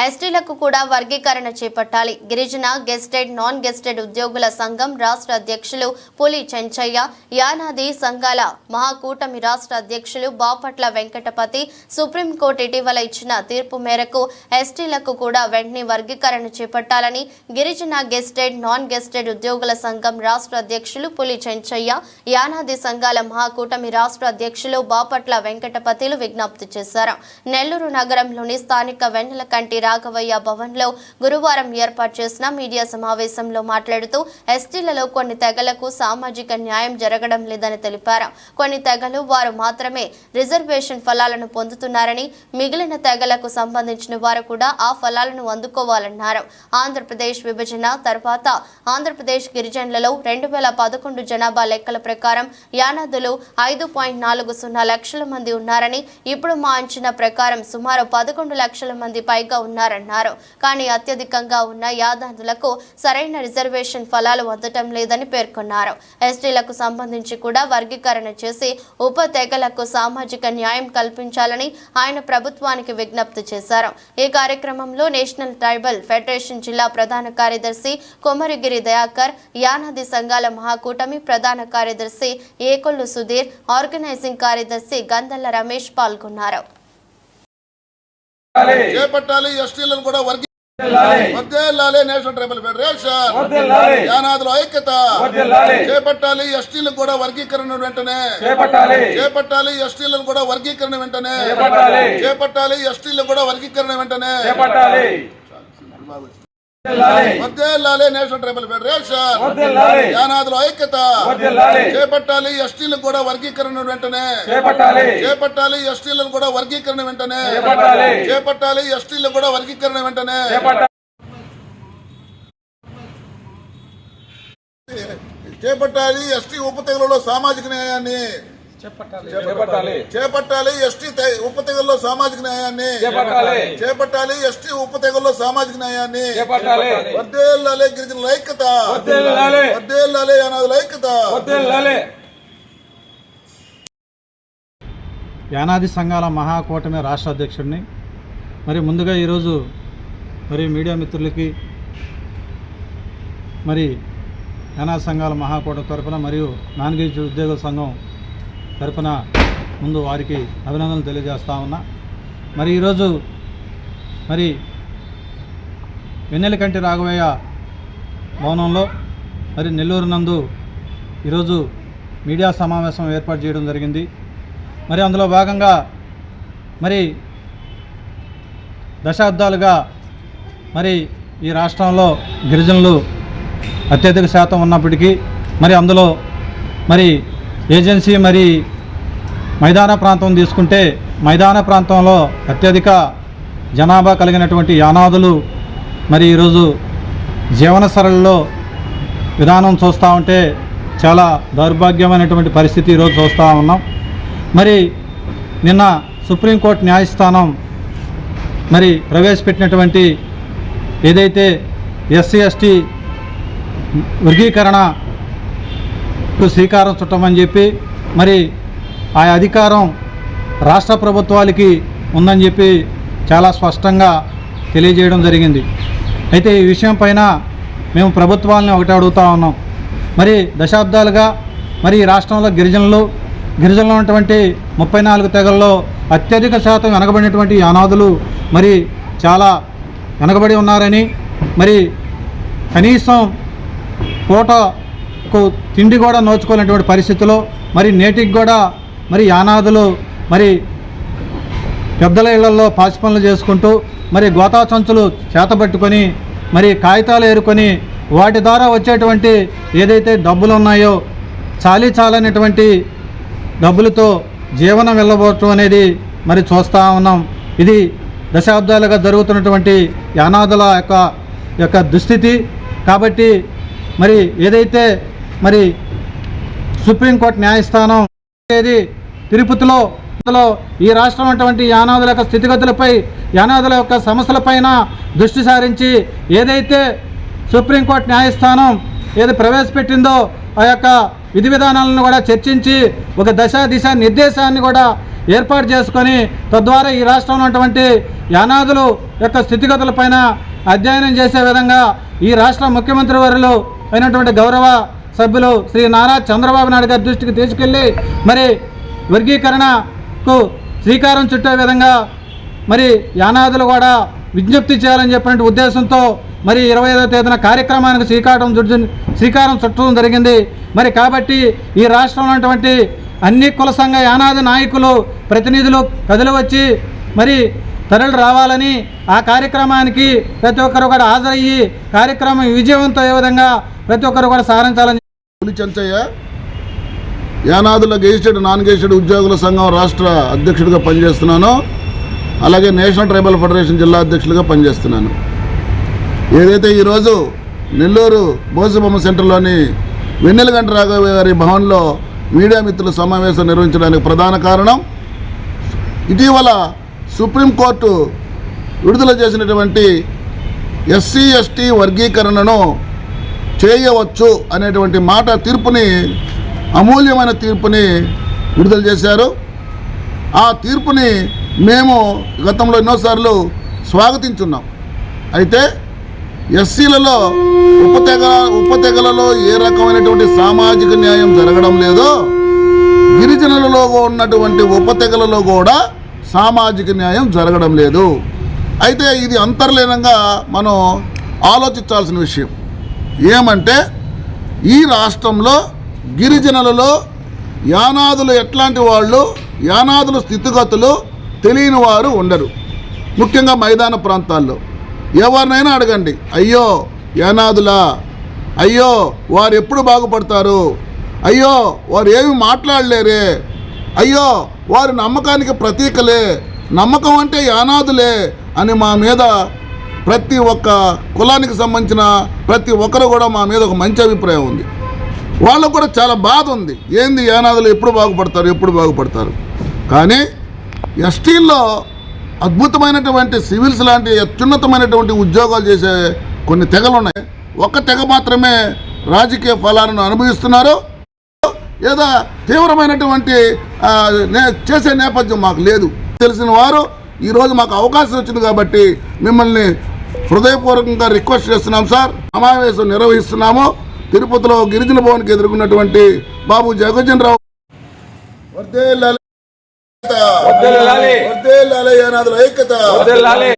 ఎస్టీలకు కూడా వర్గీకరణ చేపట్టాలి. గిరిజన గెస్టెడ్ నాన్ గెస్టెడ్ ఉద్యోగుల సంఘం రాష్ట్ర అధ్యక్షులు పులి చెంచయ్య యానాది సంఘాల మహాకూటమి రాష్ట్ర అధ్యక్షులు బాపట్ల వెంకటపతి సుప్రీంకోర్టు ఇటీవల ఇచ్చిన తీర్పు మేరకు ఎస్టీలకు కూడా వెంటనే వర్గీకరణ చేపట్టాలని గిరిజన గెస్టెడ్ నాన్ గెస్టెడ్ ఉద్యోగుల సంఘం రాష్ట్ర అధ్యక్షులు పులి చెంచయ్య యానాది సంఘాల మహాకూటమి రాష్ట్ర అధ్యక్షులు బాపట్ల వెంకటపతిలు విజ్ఞప్తి చేశారు. నెల్లూరు నగరంలోని స్థానిక వెన్నెలకంటి రాఘవయ్య భవన్లో గురువారం ఏర్పాటు చేసిన మీడియా సమావేశంలో మాట్లాడుతూ ఎస్టీలలో కొన్ని తెగలకు సామాజిక న్యాయం జరగడం లేదని తెలిపారు. కొన్ని తెగలు వారు మాత్రమే రిజర్వేషన్ ఫలాలను పొందుతున్నారని మిగిలిన తెగలకు సంబంధించిన వారు కూడా ఆ ఫలాలను అందుకోవాలన్నారు. ఆంధ్రప్రదేశ్ విభజన తర్వాత ఆంధ్రప్రదేశ్ గిరిజనులలో రెండు వేల పదకొండు జనాభా లెక్కల ప్రకారం యానాదులు ఐదు పాయింట్ నాలుగు సున్నా లక్షల మంది ఉన్నారని ఇప్పుడు మా అంచనా ప్రకారం సుమారు పదకొండు లక్షల మంది పైగా ఉన్నారు. ఉన్నారన్నారు కానీ అత్యధికంగా ఉన్న యాదాదులకు సరైన రిజర్వేషన్ ఫలాలు అందటం లేదని పేర్కొన్నారు. ఎస్టీలకు సంబంధించి కూడా వర్గీకరణ చేసి ఉప తెగలకు సామాజిక న్యాయం కల్పించాలని ఆయన ప్రభుత్వానికి విజ్ఞప్తి చేశారు. ఈ కార్యక్రమంలో నేషనల్ ట్రైబల్ ఫెడరేషన్ జిల్లా ప్రధాన కార్యదర్శి కొమరిగిరి దయాకర్ యానాది సంఘాల మహాకూటమి ప్రధాన కార్యదర్శి ఏకొల్లు సుధీర్ ఆర్గనైజింగ్ కార్యదర్శి గంధల్ల రమేష్ పాల్గొన్నారు. చేపట్టాలి. ఎస్టీలను కూడా వర్గీ. వర్ధిల్లాలి నేషనల్ ట్రైబల్ ఫెడరేషన్. యానాదుల ఐక్యత. చేపట్టాలి. ఎస్టీలకు కూడా వర్గీకరణ వెంటనే. చేపట్టాలి. ఎస్టీలను కూడా వర్గీకరణ వెంటనే. చేపట్టాలి. చేపట్టాలి. ఎస్టీలకు కూడా వర్గీకరణ వెంటనే. వర్ధిల్లాలి నేషనల్ ట్రైబల్ ఫెడరేషన్. యానాదుల ఐక్యత. చేపట్టాలి ఎస్టీలకు కూడా వర్గీకరణ వెంటనే. చేపట్టాలి. ఎస్టీలను కూడా వర్గీకరణ వెంటనే. చేపట్టాలి. ఎస్టీలకు కూడా వర్గీకరణ వెంటనే. చేపట్టాలి. చేపట్టాలి ఎస్టీ ఉపతెగలలో సామాజిక న్యాయాన్ని. చేపట్టాలి. చేపట్టాలి. ఎస్టీ ఉపతెగల్లో సామాజిక న్యాయాన్ని చేపట్టాలి. చేపట్టాలి. ఎస్టీ ఉపతెగల్లో సామాజిక న్యాయాన్ని చేపట్టాలి. వర్దేళ్ళాలే గిరిజనుల ఐక్యత. వర్దేళ్ళాలే అనాథుల ఐక్యత. యానాది సంఘాల మహాకూటమి రాష్ట్ర అధ్యక్షుడిని మరి ముందుగా ఈరోజు మరి మీడియా మిత్రులకి మరి యానాది సంఘాల మహాకూటమి తరపున మరియు నాన్ ఉద్యోగుల సంఘం తరపున ముందు వారికి అభినందనలు తెలియజేస్తా ఉన్నా. మరి ఈరోజు మరి వెన్నెలకంటి రాఘవయ్య భవనంలో మరి నెల్లూరు నందు ఈరోజు మీడియా సమావేశం ఏర్పాటు చేయడం జరిగింది. మరి అందులో భాగంగా మరి దశాబ్దాలుగా మరి ఈ రాష్ట్రంలో గిరిజనులు అత్యధిక శాతం ఉన్నప్పటికీ మరి అందులో మరి ఏజెన్సీ మరి మైదాన ప్రాంతం తీసుకుంటే మైదాన ప్రాంతంలో అత్యధిక జనాభా కలిగినటువంటి యానాదులు మరి ఈరోజు జీవన సరళిలో విధానం చూస్తూ ఉంటే చాలా దౌర్భాగ్యమైనటువంటి పరిస్థితి ఈరోజు చూస్తూ ఉన్నాం. మరి నిన్న సుప్రీంకోర్టు న్యాయస్థానం మరి ప్రవేశపెట్టినటువంటి ఏదైతే ఎస్సీ ఎస్టీ వర్గీకరణ శ్రీకారం చుట్టమని చెప్పి మరి ఆ అధికారం రాష్ట్ర ప్రభుత్వాలకి ఉందని చెప్పి చాలా స్పష్టంగా తెలియజేయడం జరిగింది. అయితే ఈ విషయం పైన మేము ప్రభుత్వాలని ఒకటి అడుగుతా ఉన్నాం. మరి దశాబ్దాలుగా మరి రాష్ట్రంలో గిరిజనులు గిరిజనులు ఉన్నటువంటి ముప్పై నాలుగు తెగల్లో అత్యధిక శాతం వెనకబడినటువంటి అనాథులు మరి చాలా వెనకబడి ఉన్నారని మరి కనీసం పూట తిండి కూడా నోచుకోలేనటువంటి పరిస్థితిలో మరి నేటికి కూడా మరి యానాదులు మరి పెద్దల ఇళ్ళలో పాచి పనులు చేసుకుంటూ మరి గోతా సంచులు చేతబట్టుకొని మరి కాగితాలు ఏరుకొని వాటి ద్వారా వచ్చేటువంటి ఏదైతే డబ్బులు ఉన్నాయో చాలీ చాలనేటువంటి డబ్బులతో జీవనం వెళ్ళబోవటం అనేది మరి చూస్తూ ఉన్నాం. ఇది దశాబ్దాలుగా జరుగుతున్నటువంటి యానాదుల యొక్క యొక్క దుస్థితి. కాబట్టి మరి ఏదైతే మరి సుప్రీంకోర్టు న్యాయస్థానం అనేది తిరుపతిలో ఈ రాష్ట్రం అటువంటి యానాదుల యొక్క స్థితిగతులపై యానాదుల యొక్క సమస్యలపైన దృష్టి సారించి ఏదైతే సుప్రీంకోర్టు న్యాయస్థానం ఏది ప్రవేశపెట్టిందో ఆ యొక్క విధి విధానాలను కూడా చర్చించి ఒక దశ దిశ నిర్దేశాన్ని కూడా ఏర్పాటు చేసుకొని తద్వారా ఈ రాష్ట్రంలో ఉన్నటువంటి యానాదులు యొక్క స్థితిగతులపైన అధ్యయనం చేసే విధంగా ఈ రాష్ట్ర ముఖ్యమంత్రి వారిలో అయినటువంటి గౌరవ సభ్యులు శ్రీ నారా చంద్రబాబు నాయుడు గారి దృష్టికి తీసుకెళ్ళి మరి వర్గీకరణకు శ్రీకారం చుట్టే విధంగా మరి యానాదులు కూడా విజ్ఞప్తి చేయాలని చెప్పినటువంటి ఉద్దేశంతో మరి ఇరవై ఐదో తేదీన కార్యక్రమానికి శ్రీకారం చుట్టు శ్రీకారం చుట్టడం జరిగింది. మరి కాబట్టి ఈ రాష్ట్రంలో ఉన్నటువంటి అన్ని కుల సంఘ యానాది నాయకులు ప్రతినిధులు కదిలి వచ్చి మరి తరలి రావాలని ఆ కార్యక్రమానికి ప్రతి ఒక్కరు కూడా హాజరయ్యి కార్యక్రమం విజయవంతం అయ్యే విధంగా ప్రతి ఒక్కరు కూడా సాధించాలని పులి చెంచయ్య యానాదుల గెజిస్టెడ్ నాన్ గెజిస్టెడ్ ఉద్యోగుల సంఘం రాష్ట్ర అధ్యక్షుడిగా పనిచేస్తున్నాను. అలాగే నేషనల్ ట్రైబల్ ఫెడరేషన్ జిల్లా అధ్యక్షుడిగా పనిచేస్తున్నాను. ఏదైతే ఈరోజు నెల్లూరు బోసబొమ్మ సెంటర్లోని వెన్నెలగంట రాఘవ గారి భవన్లో మీడియా మిత్రుల సమావేశం నిర్వహించడానికి ప్రధాన కారణం ఇటీవల సుప్రీంకోర్టు విడుదల చేసినటువంటి ఎస్సీ ఎస్టీ వర్గీకరణను చేయవచ్చు అనేటువంటి మాట తీర్పుని అమూల్యమైన తీర్పుని విడుదల చేశారు. ఆ తీర్పుని మేము గతంలో ఎన్నోసార్లు స్వాగతించున్నాం. అయితే ఎస్సీలలో ఉపతెగ ఉపతెగలలో ఏ రకమైనటువంటి సామాజిక న్యాయం జరగడం లేదో గిరిజనులలో ఉన్నటువంటి ఉపతెగలలో కూడా సామాజిక న్యాయం జరగడం లేదు. అయితే ఇది అంతర్లీనంగా మనం ఆలోచించాల్సిన విషయం. ఏమంటే ఈ రాష్ట్రంలో గిరిజనులలో యానాదులు ఎట్లాంటి వాళ్ళు యానాదుల స్థితిగతులు తెలియని వారు ఉండరు. ముఖ్యంగా మైదాన ప్రాంతాల్లో. ఎవరినైనా అడగండి అయ్యో యానాదులా? అయ్యో వారు ఎప్పుడు బాగుపడతారు? అయ్యో వారు ఏమి మాట్లాడలేరే? అయ్యో వారి నమ్మకానికి ప్రతీకలే? నమ్మకం అంటే యానాదులే? అని మా మీద ప్రతి ఒక్క కులానికి సంబంధించిన ప్రతి ఒక్కరు కూడా మా మీద ఒక మంచి అభిప్రాయం ఉంది. వాళ్ళకు కూడా చాలా బాధ ఉంది. ఏంది యానాదులు ఎప్పుడు బాగుపడతారు ఎప్పుడు బాగుపడతారు? కానీ ఎస్టీల్లో అద్భుతమైనటువంటి సివిల్స్ లాంటి అత్యున్నతమైనటువంటి ఉద్యోగాలు చేసే కొన్ని తెగలు ఉన్నాయి. ఒక్క తెగ మాత్రమే రాజకీయ ఫలాలను అనుభవిస్తున్నారు. లేదా తీవ్రమైనటువంటి నే- చేసే నేపథ్యం మాకు లేదు. తెలిసిన వారు ఈరోజు మాకు అవకాశం వచ్చింది కాబట్టి మిమ్మల్ని హృదయపూర్వకంగా రిక్వెస్ట్ చేస్తున్నాం సార్. సమావేశం నిర్వహిస్తున్నాము. తిరుపతిలో గిరిజన భవన్కి ఎదుర్కొన్నటువంటి బాబు జగజ్జన్ రావు వర్ధిల్లాలి. వర్దేలాలే యానాదుల ఐక్యత వర్ధిల్లాలి.